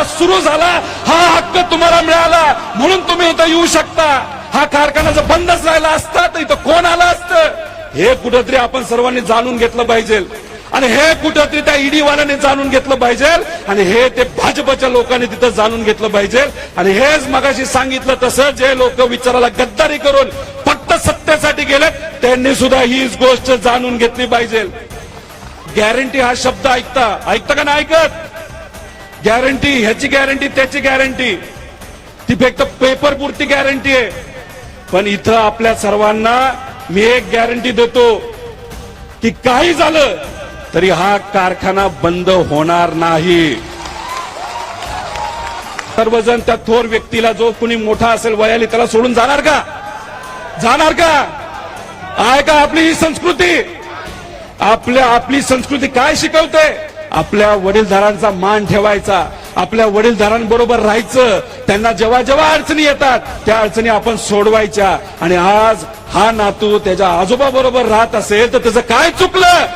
कारखाना सुरू झाला हा हक्क तुम्हाला मिळाला. म्हणून तुम्ही इथं येऊ शकता. हा कारखाना जर बंदच राहिला असता तर इथं कोण आलं असतं? हे कुठंतरी आपण सर्वांनी जाणून घेतलं पाहिजे. आणि हे कुठंतरी त्या ईडीवाल्याने जाणून घेतलं पाहिजे. आणि हे ते भाजपच्या लोकांनी तिथं जाणून घेतलं पाहिजे. आणि हेच मगाशी सांगितलं तसं जे लोक विचाराला गद्दारी करून फक्त सत्तेसाठी गेलेत त्यांनी सुद्धा हीच गोष्ट जाणून घेतली पाहिजे. गॅरंटी हा शब्द ऐकता. ऐकता का नाही ऐकत? गॅरंटी ह्याची गॅरंटी त्याची गॅरंटी. ती फक्त पेपर पुरती गॅरंटी आहे. पण इथं आपल्या सर्वांना मी एक गॅरंटी देतो की काही झालं तरी हा कारखाना बंद होणार नाही. सर्वजण त्या थोर व्यक्तीला जो कुणी मोठा असेल वयाली त्याला सोडून जाणार का? जाणार का? आहे का आपली ही संस्कृती? आपल्या आपली संस्कृती काय शिकवते? आपल्या वडीलधारांचा मान ठेवायचा आपल्या वडीलधारांबरोबर राहायचं त्यांना जेव्हा जेव्हा अडचणी येतात त्या अडचणी आपण सोडवायच्या. आणि आज हा नातू त्याच्या आजोबा बरोबर राहत असेल तर त्याचं काय चुकलं?